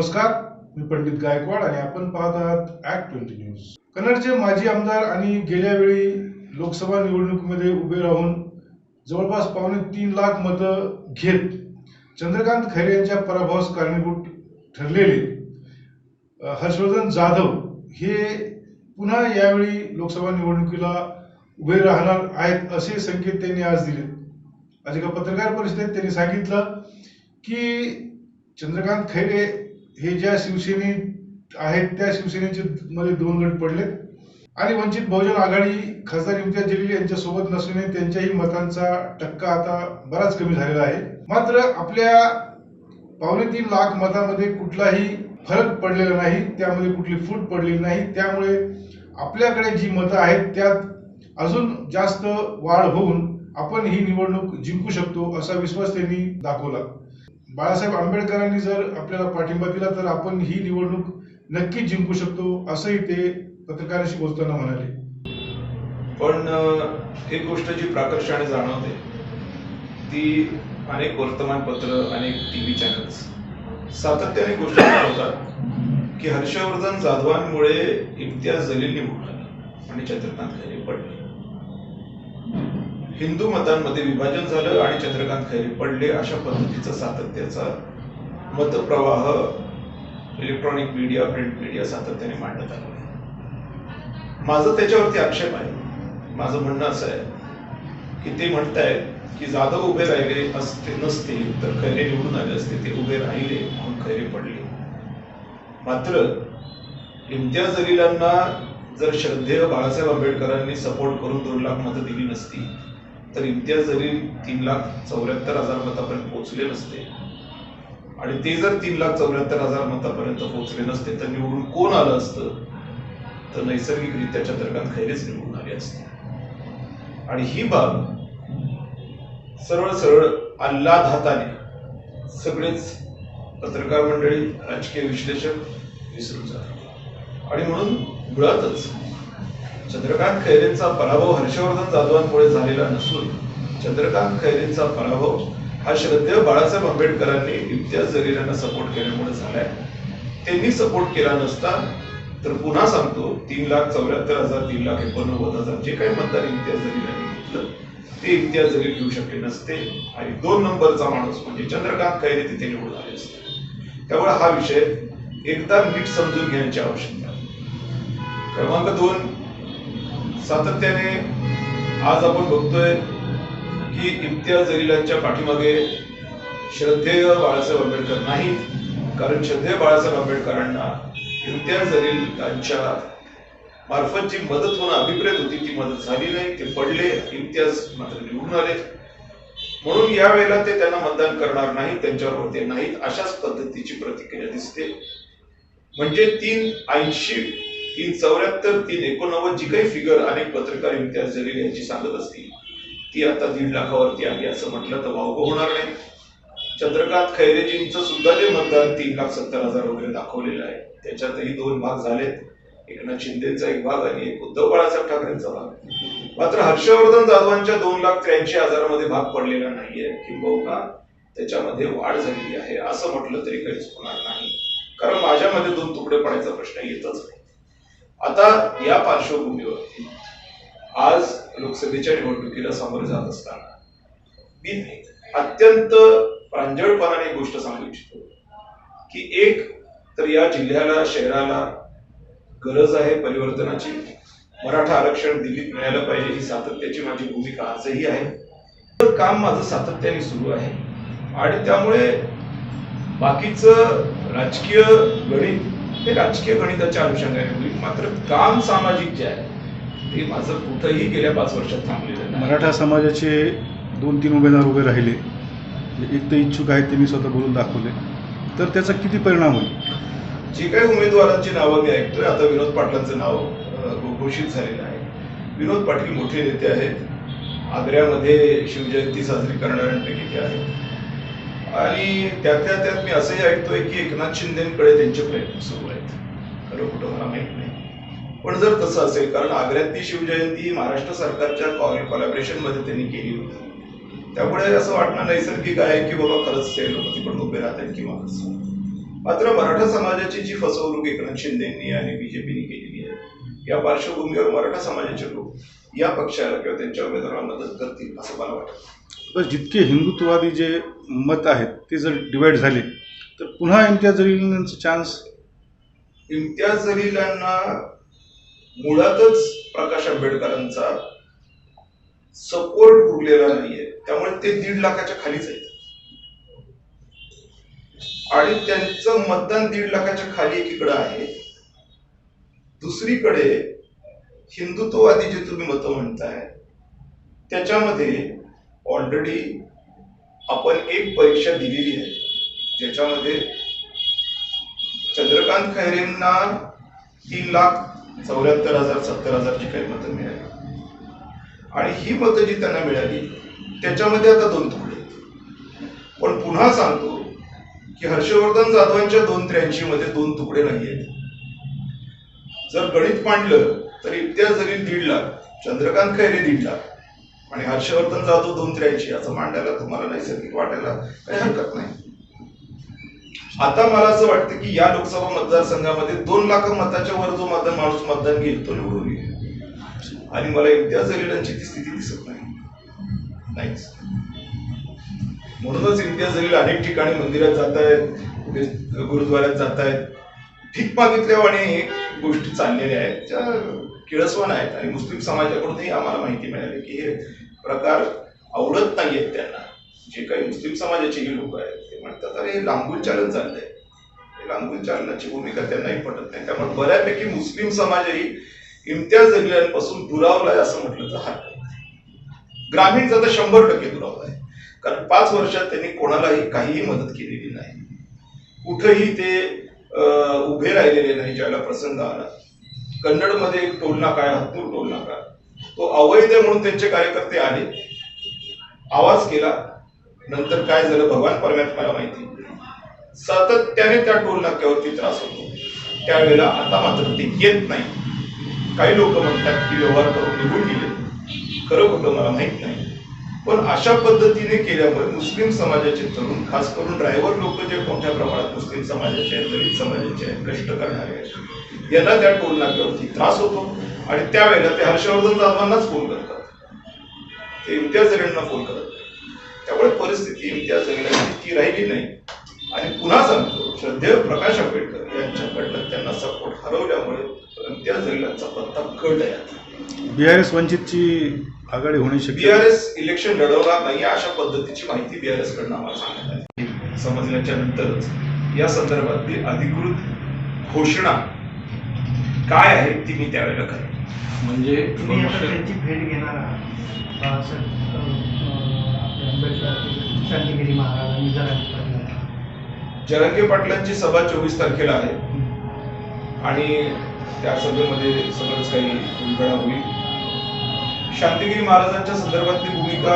नमस्कार मी पंडित गायकवाड आणि आपण पाहत आहात ऍक्ट ट्वेंटी न्यूज कन्नडचे माजी आमदार आणि गेल्या वेळी लोकसभा निवडणुकीमध्ये उभे राहून जवळपास पावणे तीन लाख मतं घेत चंद्रकांत खैरे यांच्या पराभवास कारणीभूत ठरलेले हर्षवर्धन जाधव हे पुन्हा यावेळी लोकसभा निवडणुकीला उभे राहणार आहेत असे संकेत त्यांनी आज दिले. आज एका पत्रकार परिषदेत त्यांनी सांगितलं की चंद्रकांत खैरे हे ज्या शिवसेनेत आहेत त्या शिवसेनेचे मध्ये दोन गट पडलेत. आणि वंचित बहुजन आघाडी खासदार इम्तियाज जलील यांच्यासोबत नसल्याने त्यांच्याही मतांचा टक्का आता बराच कमी झालेला आहे. मात्र आपल्या पावणे तीन लाख मतामध्ये कुठलाही फरक पडलेला नाही त्यामध्ये कुठली फूट पडलेली नाही. त्यामुळे आपल्याकडे जी मतं आहेत त्यात अजून जास्त वाढ होऊन आपण ही निवडणूक जिंकू शकतो असा विश्वास त्यांनी दाखवला. बाळासाहेब आंबेडकरांनी जर आपल्याला पाठिंबा दिला तर आपण ही निवडणूक नक्कीच जिंकू शकतो असंही ते पत्रकारांशी बोलताना म्हणाले. पण एक गोष्ट जी प्राकर्षाने जाणवते ती अनेक वर्तमानपत्र अनेक टी व्ही चॅनल्स सातत्याने गोष्ट होतात की हर्षवर्धन जाधवांमुळे इम्तियाज जलील निवडून आणि चंद्रकांत खैरे पडले. हिंदू मतांमध्ये विभाजन झालं आणि चंद्रकांत खैरे पडले अशा पद्धतीचा सातत्याचा मतप्रवाह इलेक्ट्रॉनिक मीडिया प्रिंट मीडिया सातत्याने मांडत आला. माझं त्याच्यावरती आक्षेप आहे. माझं म्हणणं असं आहे की ते म्हणतायत की जाधव उभे राहिले असते नसते तर खैरे निवडून आले असते ते उभे राहिले म्हणून खैरे पडले. मात्र इम्तियाज अलीलांना जर श्रद्धेय बाळासाहेब आंबेडकरांनी सपोर्ट करून दोन लाख मतं दिली नसती तर इम्तियाज जरी तीन लाख चौऱ्याहत्तर हजार मतापर्यंत पोहोचले नसते आणि ते जर तीन लाख चौऱ्याहत्तर हजार मतापर्यंत पोहोचले नसते तर निवडून कोण आलं असतं? तर नैसर्गिकरित्याच्या दरम्यान खैरेच निवडून आले असते. आणि ही बाब सरळ सरळ आल्हाद हाताने सगळेच पत्रकार मंडळी राजकीय विश्लेषक विसरून जातात. आणि म्हणून मुळातच चंद्रकांत खैरेंचा पराभव हर्षवर्धन जाधवांमुळे झालेला नसून चंद्रकांत खैरेंचा पराभव हा श्रद्धेय बाळासाहेब आंबेडकरांनी इम्तियाज जरीरांना सपोर्ट केल्यामुळे झालाय. त्यांनी सपोर्ट केला नसता तर पुन्हा सांगतो तीन लाख चौऱ्याहत्तर हजार तीन लाख एकोणनव्वद हजार जे काही मतदार इम्तियाज जरीरांनी घेतलं ते इम्तियाज जरी घेऊ शकले नसते आणि दोन नंबरचा माणूस म्हणजे चंद्रकांत खैरे तिथे निवडून आले असते. त्यामुळे हा विषय एकदा नीट समजून घेण्याची आवश्यकता क्रमांक दोन सातत्याने आज आपण बघतोय की इम्तियाज जलीलांच्या पाठीमागे श्रद्धेय बाळासाहेब आंबेडकर नाहीत. कारण श्रद्धेय बाळासाहेब आंबेडकरांना इम्तियाज जलीलांच्या मार्फत जी मदत होणं अभिप्रेत होती ती मदत झाली नाही ते पडले इम्तियाज मात्र निवडून आले. म्हणून या वेळेला ते त्यांना मतदान करणार नाही त्यांच्यावर ते नाहीत अशाच पद्धतीची प्रतिक्रिया दिसते. म्हणजे तीन ऐंशी तीन चौऱ्याहत्तर तीन एकोणनव्वद जी काही फिगर अनेक पत्रकार इम्तियाज जलील यांची सांगत असतील ती आता दीड लाखावरती आली असं म्हटलं तर वावगं होणार नाही. चंद्रकांत खैरेजींचं सुद्धा जे मतदान तीन लाख सत्तर हजार वगैरे दाखवलेलं आहे त्याच्यातही दोन भाग झालेत. एकनाथ शिंदेचा एक भाग आणि एक उद्धव बाळासाहेब ठाकरेंचा भाग. मात्र हर्षवर्धन जाधवांच्या दोन लाख त्र्याऐंशी हजारामध्ये भाग पडलेला नाहीये किंबहुना त्याच्यामध्ये वाढ झालेली आहे असं म्हटलं तरी काहीच होणार नाही. कारण माझ्यामध्ये दोन तुकडे पडायचा प्रश्न येतच नाही. आता या पार्श्वभूमीवरती आज लोकसभेच्या निवडणुकीला सामोरे जात असताना मी अत्यंत प्रांजळपणाने एक गोष्ट सांगू इच्छितो की एक तर या जिल्ह्याला शहराला गरज आहे परिवर्तनाची. मराठा आरक्षण दिल्लीत मिळालं पाहिजे ही सातत्याची माझी भूमिका आजही आहे. तर काम माझं सातत्याने सुरू आहे. आणि त्यामुळे बाकीचं राजकीय गणित हे राजकीय गणिताच्या अनुषंगाने. होईल मात्र काम सामाजिक जे आहे ते माझं कुठंही गेल्या पाच वर्षात थांबलेलं नाही. मराठा समाजाचे दोन तीन उमेदवार उभे राहिले. एक तर इच्छुक आहेत त्यांनी स्वतः बोलून दाखवले. तर त्याचा किती परिणाम होईल? जे काही उमेदवारांची नावं मी ऐकतोय आता विनोद पाटलांचं नाव घोषित झालेलं आहे. विनोद पाटील मोठे नेते आहेत. आग्र्यामध्ये शिवजयंती साजरी करणाऱ्यांपैकी ते आहेत. आणि त्यातल्या त्यात मी असंही ऐकतोय की एकनाथ शिंदेकडे त्यांचे प्रयत्न सुरू आहेत. खरं कुठं मला माहीत नाही. पण जर तसं असेल कारण आग्र्यातली शिवजयंती ही महाराष्ट्र सरकारच्या कॉलॅबरेशनमध्ये त्यांनी केली होती. त्यामुळे असं वाटणं नैसर्गिक आहे की बाबा खरंच ते लोक तिकडून उभे राहतात किंवा कसं मात्र मराठा समाजाची जी फसवणूक एकनाथ शिंदेनी आणि बीजेपीने केलेली आहे या पार्श्वभूमीवर मराठा समाजाचे लोक या पक्षाला किंवा त्यांच्या उमेदवाराला मदत करतील असं मला वाटतं. तर जितके हिंदुत्ववादी जे मत आहेत ते जर डिवाइड झाले तर पुन्हा इम्तियाज जलीलांचा चान्स इम्तियाज जलीलांना मुळातच प्रकाश आंबेडकरांचा सपोर्ट उरलेला नाहीये. त्यामुळे ते दीड लाखाच्या खालीच आहेत. आणि त्यांचं मतदान दीड लाखाच्या खाली एकीकडे आहे. दुसरीकडे हिंदुत्ववादी जे तुम्ही मतं म्हणताय त्याच्यामध्ये ऑलरेडी आपण एक परीक्षा दिलेली आहे. ज्याच्यामध्ये चंद्रकांत खैरेंना तीन लाख चौऱ्याहत्तर हजार सत्तर हजारची काही मतं मिळाली. आणि ही मतं जी त्यांना मिळाली त्याच्यामध्ये आता दोन तुकडे आहेत. पण पुन्हा सांगतो की हर्षवर्धन जाधवांच्या दोन त्र्याऐंशी मध्ये दोन तुकडे नाही आहेत जर गणित मांडलं तर इम्तियाज जरी दीड लाख चंद्रकांत खैरे दीड लाख आणि हर्षवर्धन जाधव दोन त्र्याऐंशी असं मांडायला तुम्हाला नैसर्गिक वाटायला काही हरकत नाही. आता मला असं वाटतं की या लोकसभा मतदारसंघामध्ये दोन लाख मताच्या वर जो मतदान माणूस मतदान घेईल तो निवडून येईल. आणि मला इम्तियाज जलीलांची ती स्थिती दिसत नाही. म्हणूनच इम्तियाज जलील अनेक ठिकाणी मंदिरात जात आहेत गुरुद्वाऱ्यात जात आहेत भीक मागितल्यावाने गोष्टी चाललेल्या आहेत किळसवान आहेत आणि मुस्लिम समाजाकडूनही आम्हाला माहिती मिळाली की हे प्रकार आवडत नाहीयेत त्यांना. जे काही मुस्लिम समाजाचेही लोक आहेत ते म्हणतात अरे हे लांबून चालन चाललंय. लांबून चालण्याची भूमिका त्यांनाही पटत नाही. त्यामुळे बऱ्यापैकी मुस्लिम समाजही इम्तियाज जलिलांपासून दुरावलाय असं म्हटलं तर हरकत ग्रामीण जाता शंभर टक्के दुरावलाय कारण पाच वर्षात त्यांनी कोणालाही काहीही मदत केलेली नाही. कुठंही ते उभे राहिलेले नाही ज्याला प्रसंग आला. कन्नडमध्ये एक टोल नाका आहे हत्तूर टोल नाका तो अवैध म्हणून त्यांचे कार्यकर्ते आले. आवाज केला. नंतर काय झालं भगवान परमात्म्याला माहिती? सातत्याने त्या टोल नाक्यावरती त्रास होतो. त्यावेळेला आता मात्र ते येत नाही. काही लोक म्हणतात की व्यवहार करून निघून गेले. खरं खोटं मला माहीत नाही. पण अशा पद्धतीने केल्यामुळे मुस्लिम समाजाचे तरुण खास करून ड्रायव्हर लोक जे मोठ्या प्रमाणात मुस्लिम समाजाचे आहेत दलित समाजाचे आहेत कष्ट करणारे आहेत यांना त्या टोल नाक्यावरती त्रास होतो आणि त्यावेळेला ते हर्षवर्धन जाधवांनाच फोन करतात. ते इम्तियाज अलींना फोन करत नाही त्यामुळे परिस्थिती इम्तियाज अलींना ती राहिली नाही. आणि पुन्हा सांगतो श्रद्धेय प्रकाश आंबेडकर यांच्याकडनं त्यांना सपोर्ट हरवल्यामुळे इम्तियाज अलींचा पत्ता कट आहे आता. बी आर एस वंचितची आघाडी होण्याची शक्यता बीआरएस इलेक्शन लढवणार नाही अशा पद्धतीची माहिती बीआरएस कडनं आम्हाला सांगण्यात आली. समजल्याच्या नंतरच या संदर्भातली अधिकृत घोषणा काय आहे ती मी त्यावेळेला करेन. म्हणजे त्यांची भेट घेणार आंबेडकर शांतिगिरी महाराज आणि जरांगी पाटील जरंगे पाटलांची सभा चोवीस तारखेला आहे. आणि त्या सभेमध्ये सगळंच काही उलगडा होईल. शांतिगिरी महाराजांच्या संदर्भातली भूमिका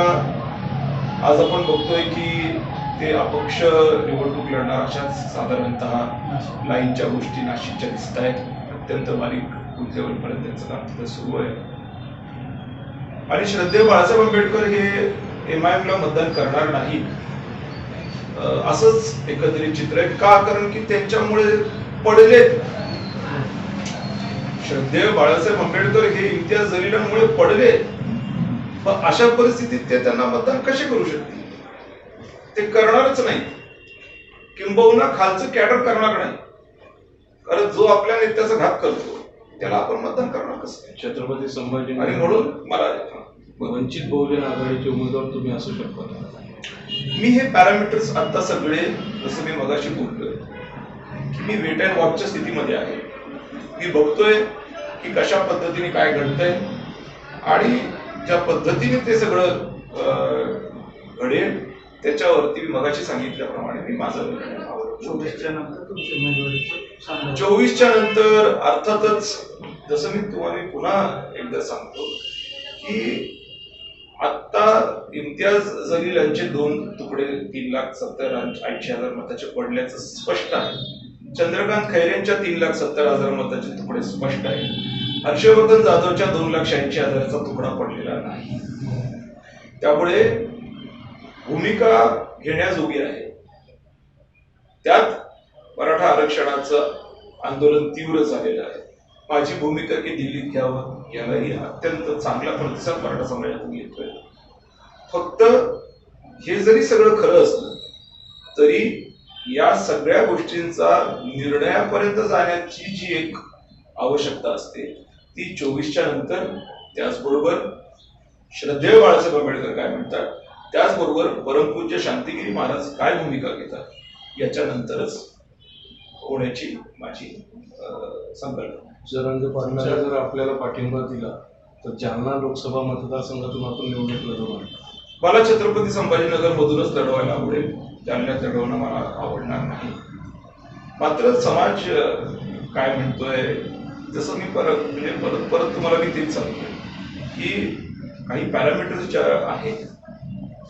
आज आपण बघतोय की ते अपक्ष निवडणूक लढणार अशाच साधारणतः लाईनच्या गोष्टी नाशिकच्या दिसत आहेत. अत्यंत बारीक लेवलपर्यंत त्यांचं काम तिथं सुरू आहे. आणि श्रद्धेय बाळासाहेब आंबेडकर हे एम आय ला मतदान करणार नाही असंच एकंदरीत चित्र आहे. का? कारण की त्यांच्यामुळे पडलेत. श्रद्धेय बाळासाहेब आंबेडकर हे इम्तियाज जलिलांमुळे पडले. मग अशा परिस्थितीत ते त्यांना मतदान कसे करू शकतील? ते करणारच नाही. किंबहुना खालचं कॅडर करणार नाही. कारण जो आपल्या नेत्याचा घात करतो त्याला आपण मतदान करणार कसं? छत्रपती संभाजी आणि म्हणून मला वंचित बहुजन आघाडीचे उमेदवार तुम्ही असू शकता. मी हे पॅरामीटर्स आता सगळे जसं मी मगाशी बोलतोय की मी वेट अँड वॉचच्या स्थितीमध्ये आहे. मी बघतोय की कशा पद्धतीने काय घडतंय. आणि ज्या पद्धतीने ते सगळं घडेल त्याच्यावरती मी मगाशी सांगितल्याप्रमाणे मी माझा नंतर तुमची चोवीसच्या नंतर अर्थातच जसं मी तुम्हाला पुन्हा एकदा सांगतो की आत्ता इम्तियाज जलील यांचे दोन तुकडे तीन लाख सत्तर ऐंशी हजार मताचे पडल्याचं स्पष्ट आहे. चंद्रकांत खैरेंच्या तीन लाख सत्तर हजार मताचे तुकडे स्पष्ट आहे हर्षवर्धन जाधवच्या दोन लाख शहाऐंशी हजाराचा तुकडा पडलेला नाही. त्यामुळे भूमिका घेण्याजोगी आहे. त्यात मराठा आरक्षणाचं आंदोलन तीव्र झालेलं आहे. माझी भूमिका की दिल्लीत घ्यावं यालाही अत्यंत चांगला प्रतिसाद मराठा समाजातून येतोय. फक्त हे जरी सगळं खरं असलं तरी या सगळ्या गोष्टींचा निर्णयापर्यंत जाण्याची जी एक आवश्यकता असते ती चोवीसच्या नंतर त्याचबरोबर श्रद्धेय बाळासाहेब आंबेडकर काय म्हणतात? त्याचबरोबर परमपूज्य शांतिगिरी महाराज काय भूमिका घेतात? याच्यानंतरच होण्याची माझी संकल्पना. जरंग पाटणाला जर आपल्याला पाठिंबा दिला तर जालना लोकसभा मतदारसंघातून आपण निवडणूक लढवणार. मला छत्रपती संभाजीनगर मधूनच लढवायला आवडेल. जालन्यात चढवणं मला आवडणार नाही. मात्र समाज काय म्हणतोय जसं मी परत म्हणजे परत परत तुम्हाला मी तेच सांगतोय की काही पॅरामीटर्स ज्या आहेत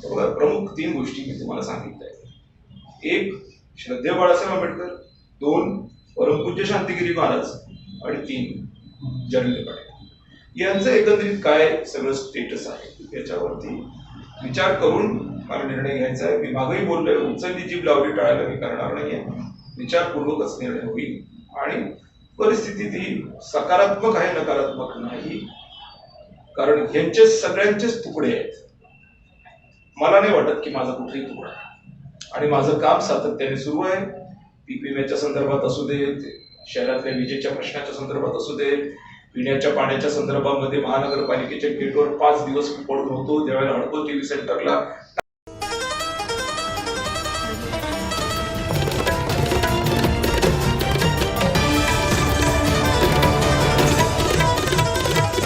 बघा, प्रमुख तीन गोष्टी मी तुम्हाला सांगितल्या आहेत. एक श्रद्धे बाळासाहेब आंबेडकर दोन परमपूज्य शांतिगिरी महाराज आणि तीन जयंत पाटील. यांचं एकंदरीत काय सगळं स्टेटस आहे याच्यावरती विचार करून मला निर्णय घ्यायचा आहे. मी बोललोय उचलली जीभ लावली टाळायला मी करणार नाहीये. विचारपूर्वकच निर्णय होईल. आणि परिस्थिती ती सकारात्मक आहे नकारात्मक नाही. कारण ह्यांचे सगळ्यांचेच तुकडे आहेत. मला नाही वाटत की माझा कुठेही तुकडा आणि माझं काम सातत्याने सुरू आहे. पीक विम्याच्या संदर्भात असू देत शहरातल्या विजेच्या प्रश्नाच्या संदर्भात असू देत पिण्याच्या पाण्याच्या संदर्भामध्ये महानगरपालिकेच्या गेटवर पाच दिवस पडून होतो. ज्यावेळेला हडको टीव्ही सेंटरला.